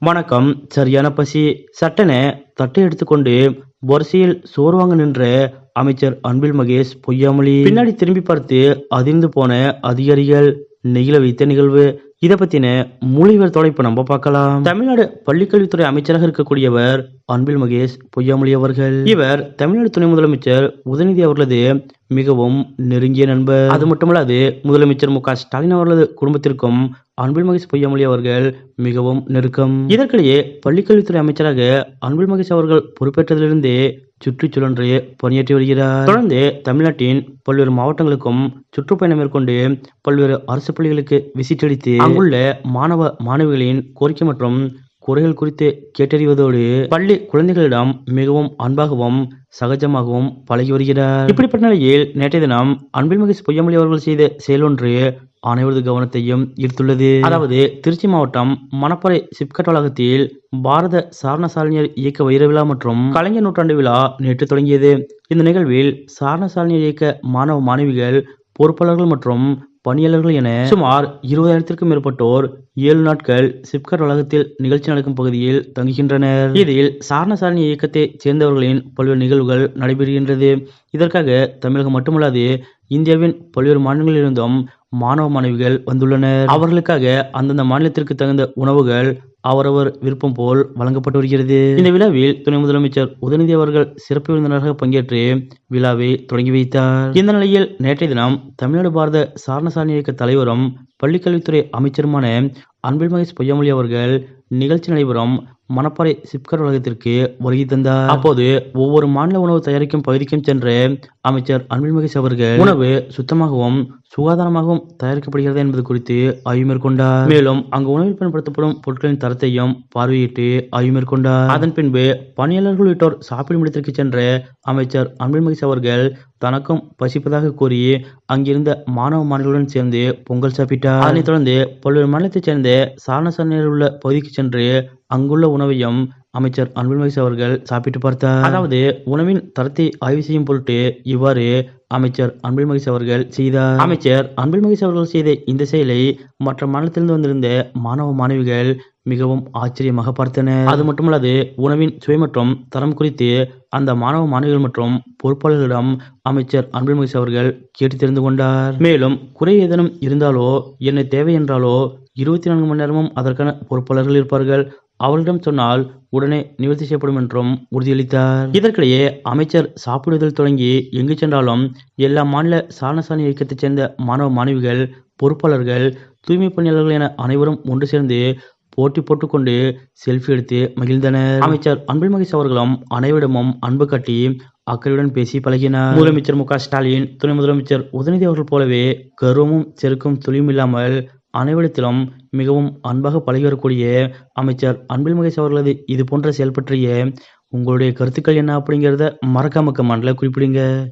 வணக்கம். சரியான பசி. சட்டென தட்டை எடுத்துக்கொண்டு வரிசையில் சோர்வாங்க வாங்க நின்ற அமைச்சர் அன்பில் மகேஷ் பொய்யாமொழி. பின்னாடி திரும்பி பார்த்து அதிர்ந்து போன அதிகாரிகள் நெகிழ வைத்த நிகழ்வு. இதை பத்தின மொழிபெயர்த்தோட தொலைப்பு நம்ம பார்க்கலாம். தமிழ்நாடு பள்ளிக்கல்வித்துறை அமைச்சராக இருக்கக்கூடியவர் அன்பில் மகேஷ் பொய்யாமொழி அவர்கள். இவர் தமிழ்நாடு துணை முதலமைச்சர் உதயநிதி அவர்களது மிகவும் நெருங்கிய நண்பர். அது மட்டுமல்லாது முதலமைச்சர் மு க ஸ்டாலின் அவர்களது குடும்பத்திற்கும் அன்பில் மகேஷ் பொய்யாமொழி அவர்கள் மிகவும் நெருக்கம். இதற்கிடையே பள்ளிக்கல்வித்துறை அமைச்சராக அன்பில் மகேஷ் அவர்கள் பொறுப்பேற்றதிலிருந்தே சுற்றுச்சூழன்று பணியாற்றி வருகிறார். தொடர்ந்து தமிழ்நாட்டின் பல்வேறு மாவட்டங்களுக்கும் சுற்றுப்பயணம் மேற்கொண்டு பல்வேறு அரசு பள்ளிகளுக்கு விசிட் அளித்து அங்குள்ள மாணவ மாணவிகளின் கோரிக்கை மற்றும் குறைகள் குறித்து கேட்டறிவதோடு பள்ளி குழந்தைகளிடம் மிகவும் அன்பாகவும் சகஜமாகவும் பழகி வருகிறார். இப்படிப்பட்ட நிலையில் நேற்றைய தினம் அன்பில் மகேஷ் அவர்கள் செய்த செயல் ஒன்று அனைவரது கவனத்தையும் ஈர்த்துள்ளது. அதாவது திருச்சி மாவட்டம் மணப்பறை சிப்கட் வளாகத்தில் பாரத சாரணசாலினியர் இயக்க வைர விழா மற்றும் கலைஞர் நூற்றாண்டு விழா நேற்று தொடங்கியது. இந்த நிகழ்வில் சாரணசாலினியர் இயக்க மாணவ மாணவிகள் பொறுப்பாளர்கள் மற்றும் பணியாளர்கள் என சுமார் இருபதாயிரத்திற்கும் மேற்பட்டோர் ஏழு நாட்கள் சிப்காட் வளாகத்தில் நிகழ்ச்சி நடக்கும் பகுதியில் தங்குகின்றனர். இதில் சாரணசாரணி இயக்கத்தை சேர்ந்தவர்களின் பல்வேறு நிகழ்வுகள் நடைபெறுகின்றது. இதற்காக தமிழகம் மட்டுமல்லாது இந்தியாவின் பல்வேறு மாநிலங்களிலிருந்தும் மாணவ மாணவிகள் வந்துள்ளனர். அவர்களுக்காக அந்தந்த மாநிலத்திற்கு தகுந்த உணவுகள் அவரவர் விருப்பம் போல் வழங்கப்பட்டு வருகிறது. இந்த விழாவில் துணை முதலமைச்சர் உதயநிதி அவர்கள் சிறப்பு விருந்தினராக பங்கேற்று விழாவை தொடங்கி வைத்தார். இந்த நிலையில் நேற்றைய தினம் தமிழ்நாடு பாரத சாரணசாரணி இயக்க தலைவரும் பள்ளிக்கல்வித்துறை அமைச்சருமான அன்பில் மகேஷ் பொய்யாமொழி அவர்கள் நிகழ்ச்சி நடைபெறும் மணப்பாறை சிப்கர் வளாகத்திற்கு வருகை தந்தார். அப்போது ஒவ்வொரு மாநில உணவு தயாரிக்கும் பகுதிக்கும் சென்று அமைச்சர் அன்பில் மகேஷ் அவர்கள் உணவு சுத்தமாகவும் சுகாதாரமாகவும் தயாரிக்கப்படுகிறது என்பது குறித்து ஆய்வு மேற்கொண்டார். மேலும் அங்கு உணவில் பயன்படுத்தப்படும் பொருட்களின் தரத்தையும் பார்வையிட்டு ஆய்வு மேற்கொண்டார். அதன் பின்பு பணியாளர்கள் உள்ளிட்டோர் சாப்பிடும் இடத்திற்கு சென்ற அமைச்சர் அன்பில் மகேஷ் அவர்கள் தனக்கும் பசிப்பதாக கூறி அங்கிருந்த மாணவ மாணவிகளுடன் சேர்ந்து பொங்கல் சாப்பிட்டார். அதனைத் தொடர்ந்து பல்வேறு மாநிலத்தைச் சேர்ந்த சாரணசாரணியர் உள்ள பகுதிக்கு சென்று அங்குள்ள உணவையும் அமைச்சர் அன்பில் மகேஷ் அவர்கள் சாப்பிட்டு பார்த்தார். அதாவது உணவின் தரத்தை ஆய்வு செய்யும் பொருட்டு இவ்வாறு அமைச்சர் அன்பில் மகேஷ் அவர்கள் செய்தார். அமைச்சர் அன்பில் மகேஷ் அவர்கள் செய்த இந்த செயலை மற்ற மாநிலத்திலிருந்து வந்திருந்த மாணவ மாணவிகள் மிகவும் ஆச்சரியமாக பார்த்தனர் அது மட்டுமல்லாது உணவின் சுவை மற்றும் தரம் குறித்து அந்த மாணவ மாணவிகள் மற்றும் பொறுப்பாளர்களிடம் அமைச்சர் அன்பில் மகேஷ் அவர்கள் கேட்டு தெரிந்து கொண்டார். மேலும் குறை ஏதேனும் இருந்தாலோ என்ன தேவை என்றாலோ இருபத்தி நான்கு மணி நேரமும் அதற்கான பொறுப்பாளர்கள் இருப்பார்கள். அவர்களிடம் சொன்னால் உடனே நிவர்த்தி செய்யப்படும் என்றும் உறுதியளித்தார். இதற்கிடையே அமைச்சர் சாப்பிடுவதில் தொடங்கி எங்கு சென்றாலும் எல்லா மாநில சாரணசாணி இயக்கத்தைச் சேர்ந்த மாணவ மாணவிகள் பொறுப்பாளர்கள் தூய்மை பணியாளர்கள் என அனைவரும் ஒன்று சேர்ந்து போட்டி போட்டுக்கொண்டு செல்ஃபி எடுத்து மகிழ்ந்தனர். அமைச்சர் அன்பில் மகேஷ் அவர்களும் அனைவரிடமும் அன்பு காட்டி அக்கறையுடன் பேசி பழகினார். முதலமைச்சர் மு க ஸ்டாலின் துணை முதலமைச்சர் உதயநிதி அவர்கள் போலவே கர்வமும் செருக்கும் துளியும் இல்லாமல் அனைவரிடத்திலும் மிகவும் அன்பாக பழகி வரக்கூடிய அமைச்சர் அன்பில் மகேஷ் அவர்களது இது போன்ற செயல் பற்றிய உங்களுடைய கருத்துக்கள் என்ன அப்படிங்கிறத மறக்காம கமெண்ட்ல குறிப்பிடுங்க.